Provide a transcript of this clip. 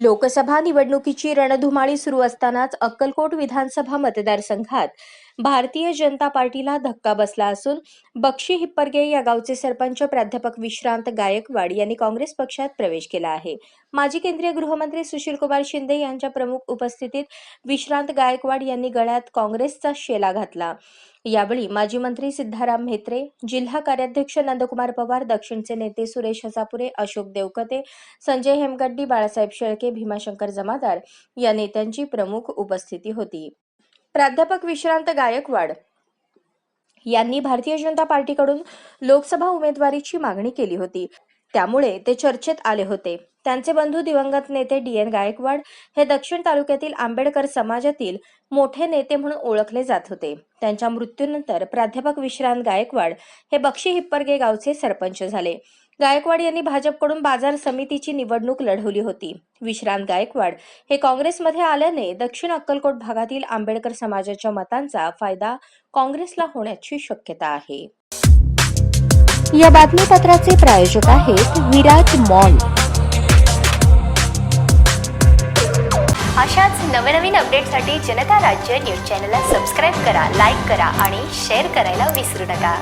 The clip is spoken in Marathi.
लोकसभा निवडणुकीची रणधुमाळी सुरू असतानाच अक्कलकोट विधानसभा मतदारसंघात भारतीय जनता पार्टीला धक्का बसला असून बक्षी हिप्परगे या गावचे सरपंच प्राध्यापक विश्रांत गायकवाड यांनी काँग्रेस पक्षात प्रवेश केला आहे. माजी केंद्रीय गृहमंत्री सुशीलकुमार शिंदे यांच्या प्रमुख उपस्थितीत विश्रांत गायकवाड यांनी गळ्यात काँग्रेसचा शेला घातला. यावेळी माजी मंत्री सिद्धाराम म्हेत्रे जिल्हा कार्याध्यक्ष नंदकुमार पवार दक्षिणचे नेते सुरेश हसापुरे अशोक देवकते संजय हेमगड्डी बाळासाहेब शेळके भीमाशंकर जमादार या नेत्यांची प्रमुख उपस्थिती होती. प्राध्यापक विश्रांत गायकवाड यांनी भारतीय जनता पार्टीकडून लोकसभा उमेदवारीची मागणी केली होती. त्यामुळे ते चर्चेत आले होते. त्यांचे बंधू दिवंगत नेते डी एन गायकवाड हे दक्षिण तालुक्यातील आंबेडकर समाजातील मोठे नेते म्हणून ओळखले जात होते. त्यांच्या मृत्यूनंतर प्राध्यापक विश्रांत गायकवाड हे बक्षी हिप्परगे गावचे सरपंच झाले. गायकवाड यांनी भाजपकडून बाजार समितीची निवडणूक लढवली होती. विश्रांत गायकवाड हे काँग्रेसमध्ये आल्याने दक्षिण अक्कलकोट भागातील आंबेडकर समाजाच्या मतांचा फायदा काँग्रेसला होण्याची शक्यता आहे. या बातमीपत्राचे प्रायोजक आहेत विराज मॉल अशाच नवनवीन अपडेटसाठी जनता राज्य न्यूज चॅनलला सबस्क्राईब करा लाईक करा आणि शेअर करायला विसरू नका.